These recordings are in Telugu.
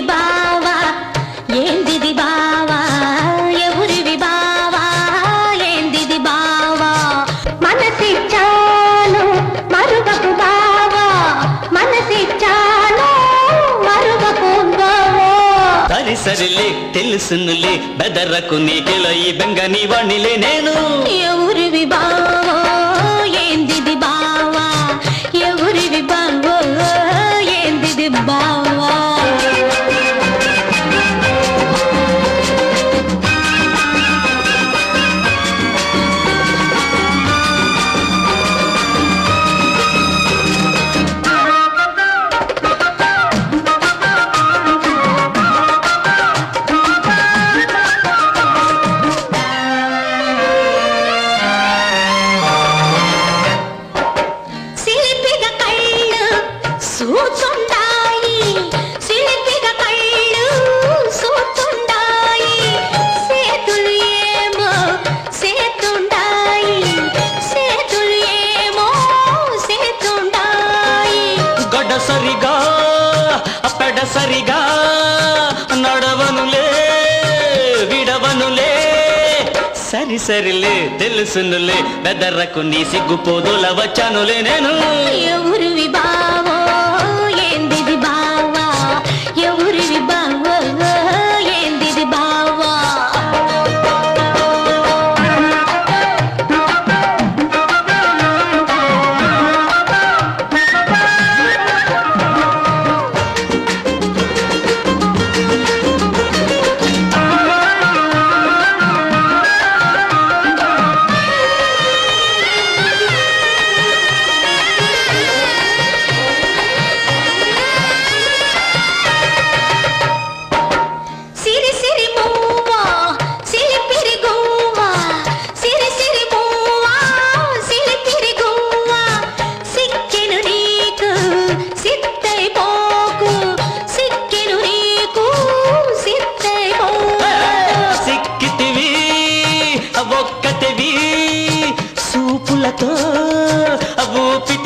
బావా ఏందిది బావా బావా ఏందిది బావా. బావా సరిలే తెలుసునులే బెదర్రకు నీ ఈ బెంగ నీ వాణిలే నేను. ఎవరివి బావా సరిగా నడవనులే విడవనులే. సరి సరిలే తెలుసునులే బెదర్రకు నీ సిగ్గుపోదుల వచ్చానులే నేను.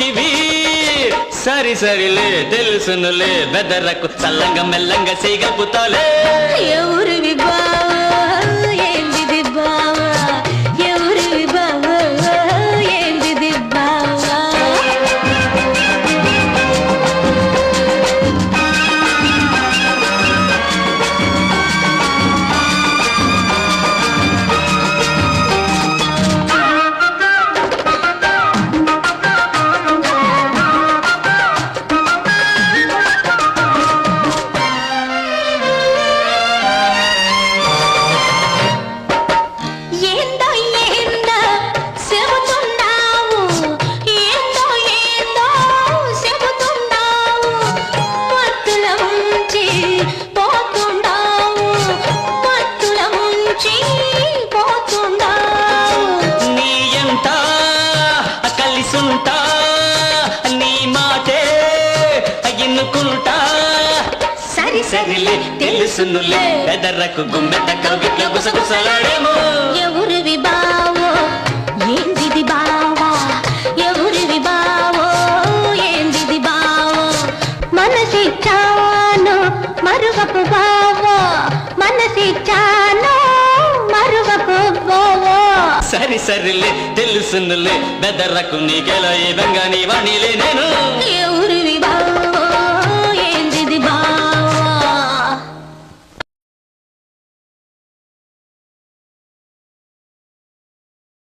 ఊపితివి సరి సరిలే తెలుసునులే బెదరకు చల్లంగా మెల్లంగా సీగపుతాలే ఎవరివి బావా ఎన్నుకుంటా సరి సరిలే తెలుసునులే బెదరకు గుమ్మెట కవిట్ల గుసగుసలాడేమో. ఎవరివి బావో ఏందిది బావా? ఎవరివి బావో ఏందిది బావో? మనసిచ్చాను మరువపు బావో. మనసిచ్చాను మరువపు బావో. సరి సరిలే తెలుసునులే బెదరకు నీకెలా ఏ బంగా నీ వాణిలే నేను.